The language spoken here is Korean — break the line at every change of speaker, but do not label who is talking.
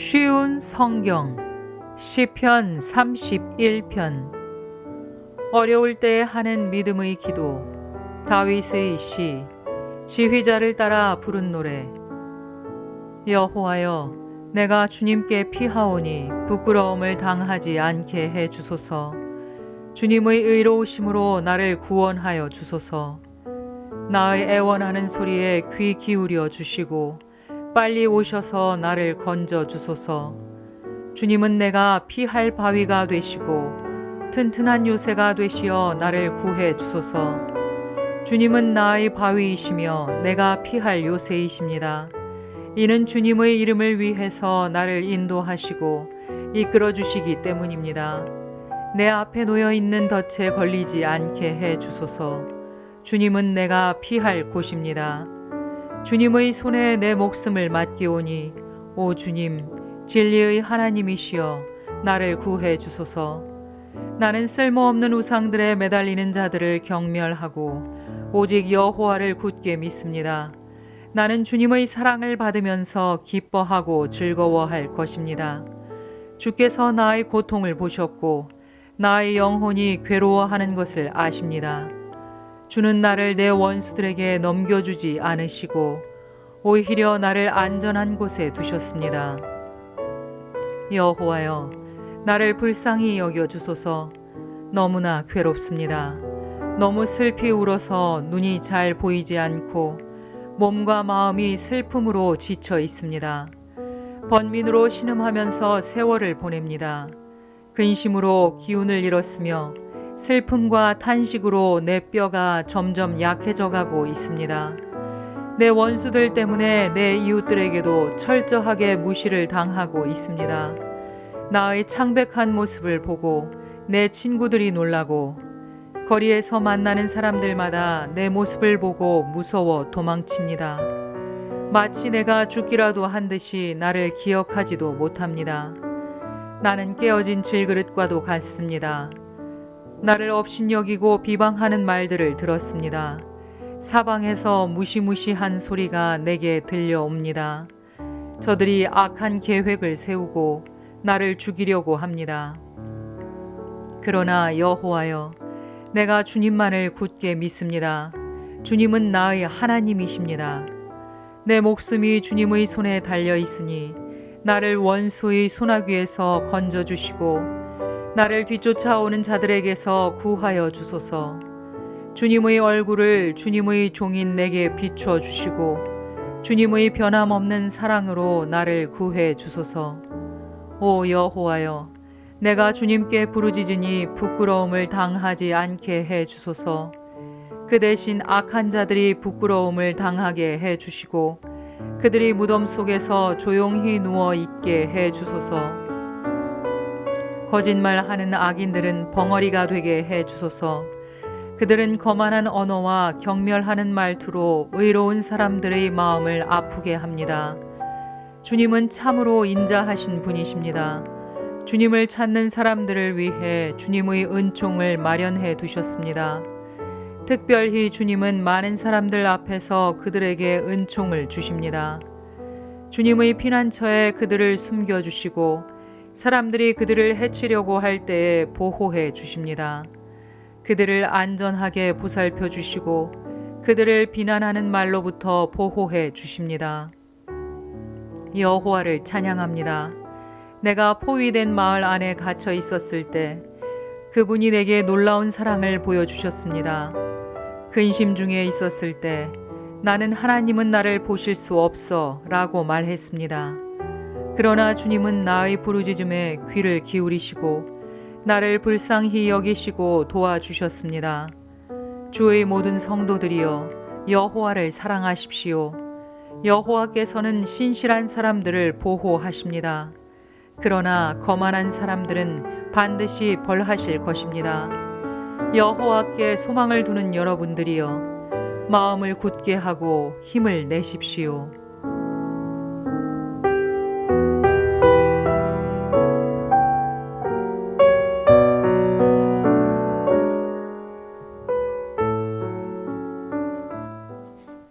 쉬운 성경 시편 31편. 어려울 때에 하는 믿음의 기도 다윗의 시 지휘자를 따라 부른 노래. 여호와여 내가 주님께 피하오니 부끄러움을 당하지 않게 해 주소서. 주님의 의로우심으로 나를 구원하여 주소서. 나의 애원하는 소리에 귀 기울여 주시고 빨리 오셔서 나를 건져 주소서. 주님은 내가 피할 바위가 되시고 튼튼한 요새가 되시어 나를 구해 주소서. 주님은 나의 바위이시며 내가 피할 요새이십니다. 이는 주님의 이름을 위해서 나를 인도하시고 이끌어 주시기 때문입니다. 내 앞에 놓여 있는 덫에 걸리지 않게 해 주소서. 주님은 내가 피할 곳입니다. 주님의 손에 내 목숨을 맡기오니 오 주님 진리의 하나님이시여 나를 구해 주소서. 나는 쓸모없는 우상들에 매달리는 자들을 경멸하고 오직 여호와를 굳게 믿습니다. 나는 주님의 사랑을 받으면서 기뻐하고 즐거워할 것입니다. 주께서 나의 고통을 보셨고 나의 영혼이 괴로워하는 것을 아십니다. 주는 나를 내 원수들에게 넘겨주지 않으시고 오히려 나를 안전한 곳에 두셨습니다. 여호와여, 나를 불쌍히 여겨 주소서. 너무나 괴롭습니다. 너무 슬피 울어서 눈이 잘 보이지 않고 몸과 마음이 슬픔으로 지쳐 있습니다. 번민으로 신음하면서 세월을 보냅니다. 근심으로 기운을 잃었으며 슬픔과 탄식으로 내 뼈가 점점 약해져 가고 있습니다. 내 원수들 때문에 내 이웃들에게도 철저하게 무시를 당하고 있습니다. 나의 창백한 모습을 보고 내 친구들이 놀라고 거리에서 만나는 사람들마다 내 모습을 보고 무서워 도망칩니다. 마치 내가 죽기라도 한 듯이 나를 기억하지도 못합니다. 나는 깨어진 질그릇과도 같습니다. 나를 업신여기고 비방하는 말들을 들었습니다. 사방에서 무시무시한 소리가 내게 들려옵니다. 저들이 악한 계획을 세우고 나를 죽이려고 합니다. 그러나 여호와여, 내가 주님만을 굳게 믿습니다. 주님은 나의 하나님이십니다. 내 목숨이 주님의 손에 달려 있으니 나를 원수의 소나귀에서 건져 주시고 나를 뒤쫓아오는 자들에게서 구하여 주소서. 주님의 얼굴을 주님의 종인 내게 비추어 주시고 주님의 변함없는 사랑으로 나를 구해 주소서. 오 여호와여, 내가 주님께 부르짖으니 부끄러움을 당하지 않게 해 주소서. 그 대신 악한 자들이 부끄러움을 당하게 해 주시고 그들이 무덤 속에서 조용히 누워 있게 해 주소서. 거짓말하는 악인들은 벙어리가 되게 해 주소서. 그들은 거만한 언어와 경멸하는 말투로 의로운 사람들의 마음을 아프게 합니다. 주님은 참으로 인자하신 분이십니다. 주님을 찾는 사람들을 위해 주님의 은총을 마련해 두셨습니다. 특별히 주님은 많은 사람들 앞에서 그들에게 은총을 주십니다. 주님의 피난처에 그들을 숨겨주시고 사람들이 그들을 해치려고 할 때에 보호해 주십니다. 그들을 안전하게 보살펴 주시고 그들을 비난하는 말로부터 보호해 주십니다. 여호와를 찬양합니다. 내가 포위된 마을 안에 갇혀 있었을 때 그분이 내게 놀라운 사랑을 보여주셨습니다. 근심 중에 있었을 때 나는 하나님은 나를 보실 수 없어 라고 말했습니다. 그러나 주님은 나의 부르짖음에 귀를 기울이시고 나를 불쌍히 여기시고 도와주셨습니다. 주의 모든 성도들이여 여호와를 사랑하십시오. 여호와께서는 신실한 사람들을 보호하십니다. 그러나 거만한 사람들은 반드시 벌하실 것입니다. 여호와께 소망을 두는 여러분들이여 마음을 굳게 하고 힘을 내십시오.